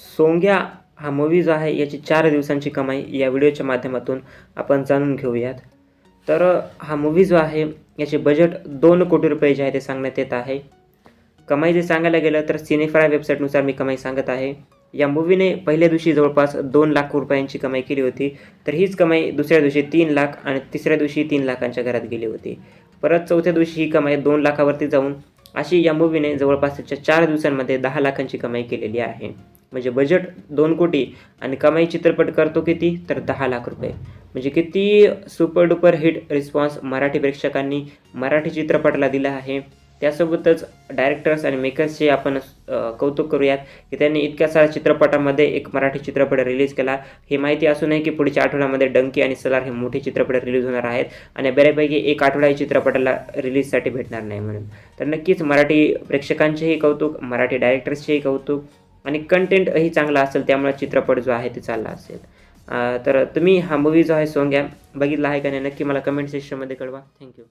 सोंग्या हा मूवी जो आहे याची चार दिवसांची कमाई या व्हिडिओच्या माध्यमातून आपण जाणून घेऊयात. तर हा मूवी जो आहे याचे बजेट दोन कोटी रुपये जे आहे ते सांगण्यात येत आहे. कमाई जे सांगायला गेलं तर सिनेफ्राय वेबसाईटनुसार मी कमाई सांगत आहे. या मूवीने पहिल्या दिवशी जवळपास दोन लाख रुपयांची कमाई केली होती तर हीच कमाई दुसऱ्या दिवशी तीन लाख आणि तिसऱ्या दिवशी तीन लाखांच्या घरात गेली होती. परत चौथ्या दिवशी ही कमाई दोन लाखावरती जाऊन अशी या मूवीने जवळपास त्याच्या चार दिवसांमध्ये दहा लाखांची कमाई केलेली आहे. म्हणजे बजेट दोन कोटी आणि कमाई चित्रपट करतो किती? तर दहा लाख रुपये. म्हणजे किती super duper hit response Marathi प्रेक्षकांनी मराठी चित्रपटाला दिला आहे. त्यासोबतच डायरेक्टर्स आणि मेकर्सचे आपण कौतुक करूयात की त्यांनी इतक्या साऱ्या चित्रपटामध्ये एक मराठी चित्रपट रिलीज केला. हे माहिती असू नये की पुढच्या आठवड्यामध्ये डंकी आणि सलार हे मोठे चित्रपट रिलीज होणार आहेत आणि बऱ्यापैकी एक आठवडा या चित्रपटाला रिलीजसाठी भेटणार नाही म्हणून. तर नक्कीच मराठी प्रेक्षकांचेही कौतुक मराठी डायरेक्टर्सचेही कौतुक. आणि कंटेंटही चांगला असेल त्यामुळे चित्रपट जो आहे ते चालला असेल. तर तुम्ही हा मूवी जो आहे सोंग्या बघितला आहे का नाही नक्की मला कमेंट सेक्शनमध्ये कळवा. थँक्यू